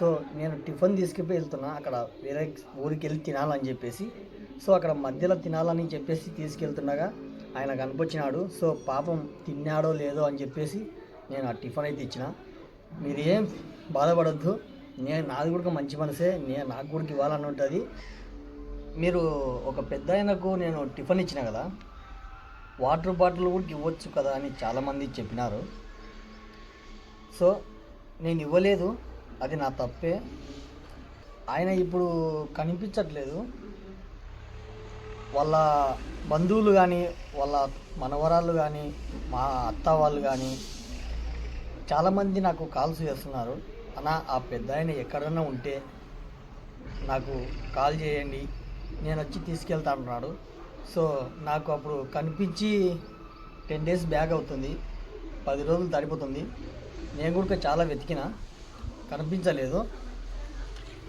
So నేను tiffin తీసుకుపోయి వెళ్తున్నా. అక్కడ వేరే ఊరికి వెళ్ళి తినాలని చెప్పేసి. సో అక్కడ మధ్యలో తినాలని చెప్పేసి తీసుకెళ్తుండగా ఆయన కనిపించినాడు సో పాపం తిన్నాడో లేదో అని చెప్పేసి నేను ఆ టిఫిన్ అయితే ఇచ్చిన. మీరు ఏం బాధపడద్దు. నేను నాది కూడా మంచి మనసే. నేను నాకు కూడా ఇవ్వాలని ఉంటుంది. మీరు ఒక పెద్ద ఆయనకు నేను టిఫిన్ ఇచ్చిన కదా. వాటర్ బాటిల్ కూడా ఇవ్వచ్చు కదా అని చాలామంది చెప్పినారు. సో నేను ఇవ్వలేదు. అది నా తప్పే. ఆయన ఇప్పుడు కనిపించట్లేదు. వాళ్ళ బంధువులు కానీ వాళ్ళ మనవరాళ్ళు కానీ మా అత్త వాళ్ళు కానీ చాలామంది నాకు కాల్స్ చేస్తున్నారు. అన్న ఆ పెద్ద ఆయన ఎక్కడన్నా ఉంటే నాకు కాల్ చేయండి. నేను వచ్చి తీసుకెళ్తా అంటున్నాడు. సో నాకు అప్పుడు కనిపించి టెన్ డేస్ బ్యాక్ అవుతుంది. పది రోజులు తడిపోతుంది నేను కూడా చాలా వెతికినా. కనిపించలేదు.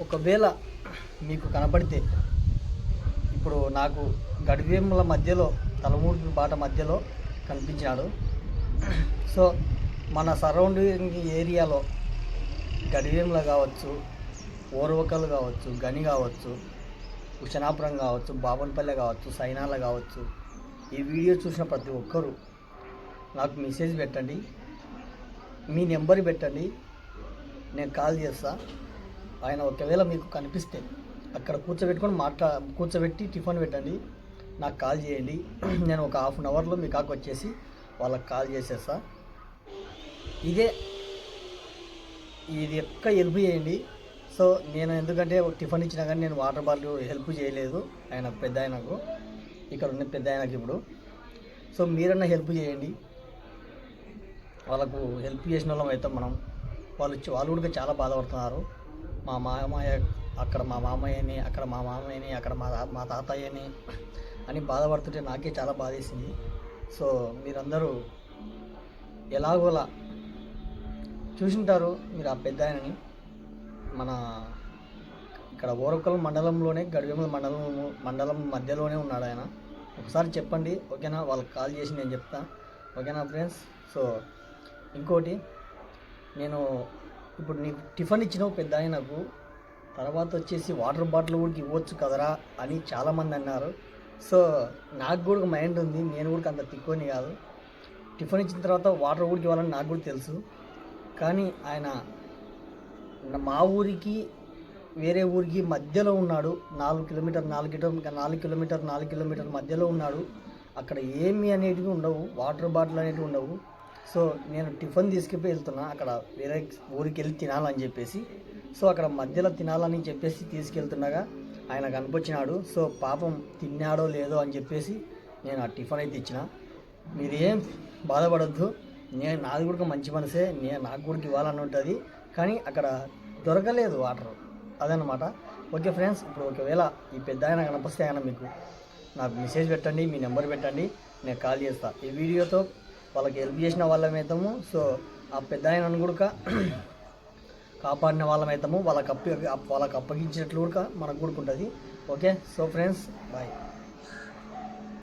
ఒకవేళ మీకు కనపడితే ఇప్పుడు నాకు గడివేముల మధ్యలో తలమూర్పు బాట మధ్యలో కనిపించాడు సో మన సరౌండింగ్ ఏరియాలో గడివేముల కావచ్చు ఓర్వకలు కావచ్చు గని కావచ్చు ఉషనాపురం కావచ్చు బాబన్పల్లె కావచ్చు సైనాల కావచ్చు ఈ వీడియో చూసిన ప్రతి ఒక్కరూ నాకు మెసేజ్ పెట్టండి. మీ నెంబర్ పెట్టండి. నేను కాల్ చేస్తా. ఆయన ఒకవేళ మీకు కనిపిస్తే అక్కడ కూర్చోబెట్టుకొని మాట్లా కూర్చోబెట్టి టిఫిన్ పెట్టండి. నాకు కాల్ చేయండి. నేను ఒక హాఫ్ అన్ అవర్లో మీ కాకు వచ్చేసి వాళ్ళకి కాల్ చేసేస్తా. ఇదే ఇది ఎక్క హెల్ప్ చేయండి. సో నేను ఎందుకంటే ఒక టిఫిన్ ఇచ్చినా కానీ నేను వాటర్ బాటిల్ హెల్ప్ చేయలేదు. ఆయన పెద్ద ఆయనకు. ఇక్కడ ఉన్న పెద్ద ఆయనకి ఇప్పుడు. సో మీరన్నా హెల్ప్ చేయండి. వాళ్ళకు హెల్ప్ చేసిన వాళ్ళం అయితే మనం. వాళ్ళు వచ్చి- వాళ్ళు కూడా చాలా బాధపడుతున్నారు. మా మామయ్య అక్కడ మా మామయ్యని అక్కడ మా మామయ్యని అక్కడ మా మా తాతయ్యని అని బాధపడుతుంటే నాకే చాలా బాధేసింది. సో మీరందరూ ఎలాగోలా చూసింటారు మీరు ఆ పెద్ద ఆయనని మన ఇక్కడ ఓరకల్ మండలంలోనే గడివేముల మండలం మండలం మధ్యలోనే ఉన్నాడు ఆయన. ఒకసారి చెప్పండి ఓకేనా? వాళ్ళకి కాల్ చేసి నేను చెప్తా. ఓకేనా ఫ్రెండ్స్? సో ఇంకోటి నేను ఇప్పుడు నీకు టిఫిన్ ఇచ్చినావు పెద్ద ఆయనకు తర్వాత వచ్చేసి వాటర్ బాటిల్ కూడా ఇవ్వచ్చు కదరా అని చాలామంది అన్నారు. సో నాకు కూడా మైండ్ ఉంది నేను కూడా అంత తిక్కువని కాదు. టిఫిన్ ఇచ్చిన తర్వాత వాటర్ కూడా ఇవ్వాలని నాకు కూడా తెలుసు. కానీ ఆయన మా ఊరికి వేరే ఊరికి మధ్యలో ఉన్నాడు. నాలుగు కిలోమీటర్ నాలుగు కిలోమీటర్ నాలుగు కిలోమీటర్ నాలుగు కిలోమీటర్ మధ్యలో ఉన్నాడు. అక్కడ ఏమి అనేటివి ఉండవు వాటర్ బాటిల్ అనేటివి ఉండవు. సో నేను టిఫిన్ తీసుకుపోయి వెళ్తున్నా. అక్కడ వేరే ఊరికి వెళ్ళి తినాలని చెప్పేసి. సో అక్కడ మధ్యలో తినాలని చెప్పేసి తీసుకెళ్తుండగా ఆయన కనిపించినాడు. సో పాపం తిన్నాడో లేదో అని చెప్పేసి నేను ఆ టిఫిన్ అయితే ఇచ్చిన. మీరు ఏం బాధపడద్దు. నేను నాది కూడా మంచి మనసే. నేను నాకు కూడా ఇవ్వాలని ఉంటుంది. కానీ అక్కడ దొరకలేదు వాటర్. అదనమాట ఓకే ఫ్రెండ్స్ ఇప్పుడు ఒకవేళ ఈ పెద్ద ఆయన కనిపిస్తే ఆయన మీకు నాకు మెసేజ్ పెట్టండి మీ నెంబర్ పెట్టండి. నేను కాల్ చేస్తాను ఈ వీడియోతో వాళ్ళకి హెల్ప్ చేసిన వాళ్ళమైతాము. సో ఆ పెద్ద ఆయనను కూడా కాపాడిన వాళ్ళమైతాము. వాళ్ళకి అప్ప వాళ్ళకి అప్పగించినట్లు కూడా మనకు కూడా ఉంటుంది ఓకే సో ఫ్రెండ్స్ బాయ్